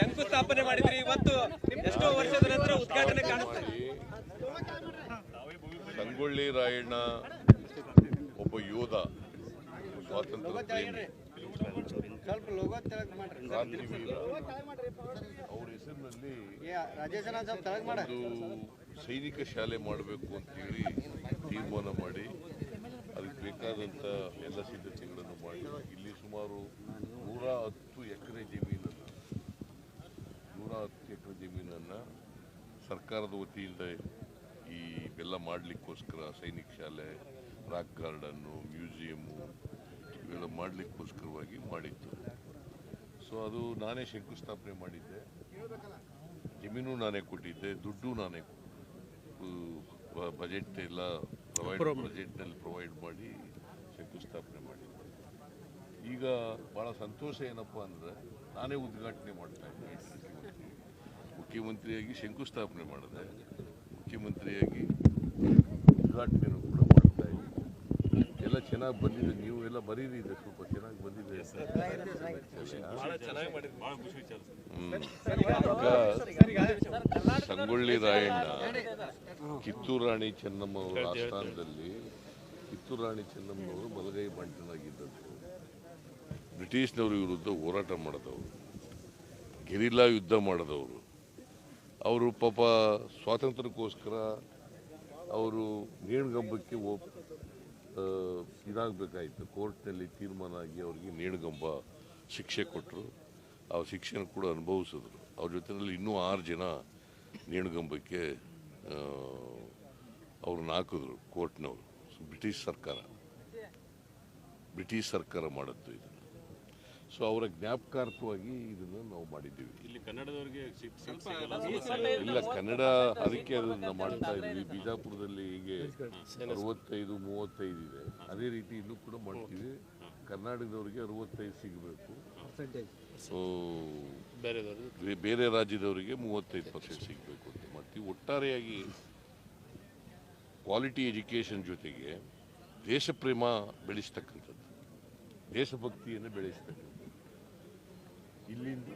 ಶಂಕುಸ್ಥಾಪನೆ ಮಾಡಿದ್ರಿ. ಇವತ್ತು ಎಷ್ಟೋ ವರ್ಷದ ನಂತರ ಉದ್ಘಾಟನೆ ಕಾಣುತ್ತೆ ಸಂಗೊಳ್ಳಿ ರಾಯಣ್ಣ ಒಬ್ಬ ಯೋಧ ಸ್ವಾತಂತ್ರ್ಯ ಪ್ರೇಮಿ. ಅವ್ರ ಹೆಸರಿನಲ್ಲಿ ಸೈನಿಕ ಶಾಲೆ ಮಾಡಬೇಕು ಅಂತೇಳಿ ತೀರ್ಮಾನ ಮಾಡಿ ಅದಕ್ಕೆ ಬೇಕಾದಂಥ ಎಲ್ಲ ಸಿದ್ಧತೆಗಳನ್ನು ಮಾಡಿ. ಇಲ್ಲಿ ಸುಮಾರು ನೂರ ಹತ್ತು ಎಕರೆ ಜಮೀನು ಸರ್ಕಾರದ ವತಿಯಿಂದ ಈ ಇವೆಲ್ಲ ಮಾಡಲಿಕ್ಕೋಸ್ಕರ ಸೈನಿಕ ಶಾಲೆ ರಾಕ್ ಗಾರ್ಡನ್ನು ಮ್ಯೂಸಿಯಮ್ಮು ಇವೆಲ್ಲ ಮಾಡಲಿಕ್ಕೋಸ್ಕರವಾಗಿ ಮಾಡಿತ್ತು. ಸೊ ಅದು ನಾನೇ ಶಂಕುಸ್ಥಾಪನೆ ಮಾಡಿದ್ದೆ. ಜಮೀನು ನಾನೇ ಕೊಟ್ಟಿದ್ದೆ ದುಡ್ಡು ನಾನೇ ಬಜೆಟ್ ಎಲ್ಲ ಪ್ರೊವೈಡ್ ಬಜೆಟ್ನಲ್ಲಿ ಪ್ರೊವೈಡ್ ಮಾಡಿ ಶಂಕುಸ್ಥಾಪನೆ ಮಾಡಿದ್ದೆ. ಈಗ ಭಾಳ ಸಂತೋಷ ಏನಪ್ಪ ಅಂದರೆ ನಾನೇ ಉದ್ಘಾಟನೆ ಮಾಡ್ತಾ ಇದ್ದೆ. ಮುಖ್ಯಮಂತ್ರಿ ಮುಖ್ಯಮಂತ್ರಿಯಾಗಿ ಶಂಕುಸ್ಥಾಪನೆ ಮಾಡಿದೆ. ಮುಖ್ಯಮಂತ್ರಿಯಾಗಿ ಉದ್ಘಾಟನೆಯನ್ನು ಕೂಡ ಮಾಡ್ತಾ ಇದ್ದೀವಿ ಎಲ್ಲ ಚೆನ್ನಾಗಿ ಬಂದಿದೆ. ನೀವು ಎಲ್ಲ ಬರೀರಿ ಇದೆ ಸ್ವಲ್ಪ ಚೆನ್ನಾಗಿ ಬಂದಿದೆ. ಸಂಗೊಳ್ಳಿ ರಾಯಣ್ಣ ಕಿತ್ತೂರು ರಾಣಿ ಚೆನ್ನಮ್ಮ ಅವರ ಆಸ್ಥಾನದಲ್ಲಿ ಕಿತ್ತೂರು ರಾಣಿ ಚೆನ್ನಮ್ಮನವರು ಬಲಗೈ ಬಂಟನಾಗಿದ್ದದ್ದು ಬ್ರಿಟಿಷ್ನವ್ರ ವಿರುದ್ಧ ಹೋರಾಟ ಮಾಡಿದವರು. ಗೆರಿಲ್ಲಾ ಯುದ್ಧ ಮಾಡಿದವರು. ಅವರು ಪಾಪ ಸ್ವಾತಂತ್ರ್ಯಕ್ಕೋಸ್ಕರ ಅವರು ನೇಣುಗಂಬಕ್ಕೆ ಇದಾಗಬೇಕಾಯಿತು. ಕೋರ್ಟ್ನಲ್ಲಿ ತೀರ್ಮಾನ ಆಗಿ ಅವರಿಗೆ ನೇಣುಗಂಬ ಶಿಕ್ಷೆ ಕೊಟ್ಟರು ಆ ಶಿಕ್ಷೆನ ಕೂಡ ಅನುಭವಿಸಿದ್ರು. ಅವ್ರ ಜೊತೆಯಲ್ಲಿ ಇನ್ನೂ ಆರು ಜನ ನೇಣುಗಂಬಕ್ಕೆ ಅವ್ರನ್ನ ಹಾಕಿದ್ರು ಕೋರ್ಟ್ನವರು. ಬ್ರಿಟಿಷ್ ಸರ್ಕಾರ. ಬ್ರಿಟಿಷ್ ಸರ್ಕಾರ ಮಾಡುತ್ತೆ ಇದನ್ನು ಸೊ ಅವರ ಜ್ಞಾಪಕಾರ್ಥವಾಗಿ ಇದನ್ನು ನಾವು ಮಾಡಿದ್ದೀವಿ. ಇಲ್ಲಿ ಕನ್ನಡದವರಿಗೆ ಇಲ್ಲ ಕನ್ನಡ ಅದಕ್ಕೆ ಅದನ್ನು ಮಾಡ್ತಾ ಇದ್ದೀವಿ. ಬಿಜಾಪುರದಲ್ಲಿ ಹೀಗೆ ಅರವತ್ತೈದು ಮೂವತ್ತೈದು ಇದೆ. ಅದೇ ರೀತಿ ಇಲ್ಲೂ ಕೂಡ ಮಾಡ್ತೀವಿ. ಕರ್ನಾಟಕದವರಿಗೆ ಅರವತ್ತೈದು ಸಿಗಬೇಕು. ಸೊ ಬೇರೆ ಬೇರೆ ರಾಜ್ಯದವರಿಗೆ ಮೂವತ್ತೈದು ಪರ್ಸೆಂಟ್ ಸಿಗಬೇಕು ಅಂತ ಮಾಡ್ತೀವಿ. ಒಟ್ಟಾರೆಯಾಗಿ ಕ್ವಾಲಿಟಿ ಎಜುಕೇಷನ್ ಜೊತೆಗೆ ದೇಶಪ್ರೇಮ ಬೆಳೆಸ್ತಕ್ಕಂಥದ್ದು. ದೇಶಭಕ್ತಿಯನ್ನು ಬೆಳೆಸ್ತಕ್ಕಂಥದ್ದು. ಇಲ್ಲಿಂದ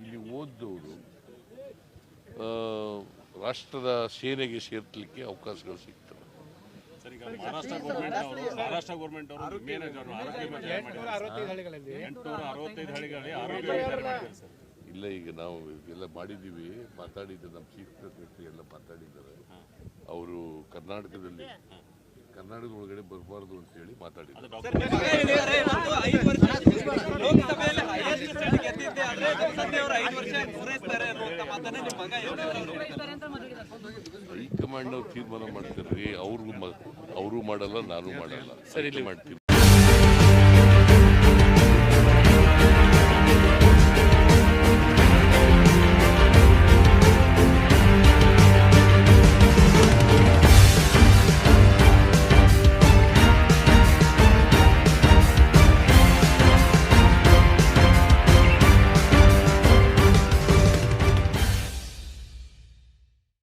ಇಲ್ಲಿ ಓದಿದವರು ಆ, ರಾಷ್ಟ್ರದ ಸೇನೆಗೆ ಸೇರ್ಲಿಕ್ಕೆ ಅವಕಾಶಗಳು ಸಿಗ್ತವೆ. ಸರ್ ಈಗ ಮಹಾರಾಷ್ಟ್ರ ಗೌರ್ಮೆಂಟ್ ಅವರು ಮಹಾರಾಷ್ಟ್ರ ಗೌರ್ಮೆಂಟ್ ಅವರು ಮೇನ್ ಅವರು ಆರೋಗ್ಯ ಮಂತ್ರಿ ಮಾಡಿದ್ದಾರೆ ಎಂಟುನೂರ ಅರವತ್ತೈದು ಹಳ್ಳಿಗಳಲ್ಲಿ. ಆರೋಗ್ಯ ಮಂತ್ರಿ ಸರ್. ಇಲ್ಲ ಈಗ ನಾವು ಎಲ್ಲ ಮಾಡಿದ್ದೀವಿ ಮಾತಾಡಿದ್ದೆ ನಮ್ಮ ಚೀಫ್ ಸೆಕ್ರೆಟರಿ ಎಲ್ಲ ಮಾತಾಡಿದ್ದಾರೆ. ಅವರು ಕರ್ನಾಟಕದಲ್ಲಿ ಕರ್ನಾಟಕದ ಒಳಗಡೆ ಬರಬಾರ್ದು ಅಂತ ಹೇಳಿ ಮಾತಾಡಿದ್ರು. ಹೈಕಮಾಂಡ್ ಅವ್ರು ತೀರ್ಮಾನ ಮಾಡ್ತಾರ್ರಿ ಅವ್ರಿಗೂ ಅವರು ಮಾಡಲ್ಲ ನಾನು ಮಾಡಲ್ಲ. ಸರಿ ತೀರ್ಮಾನ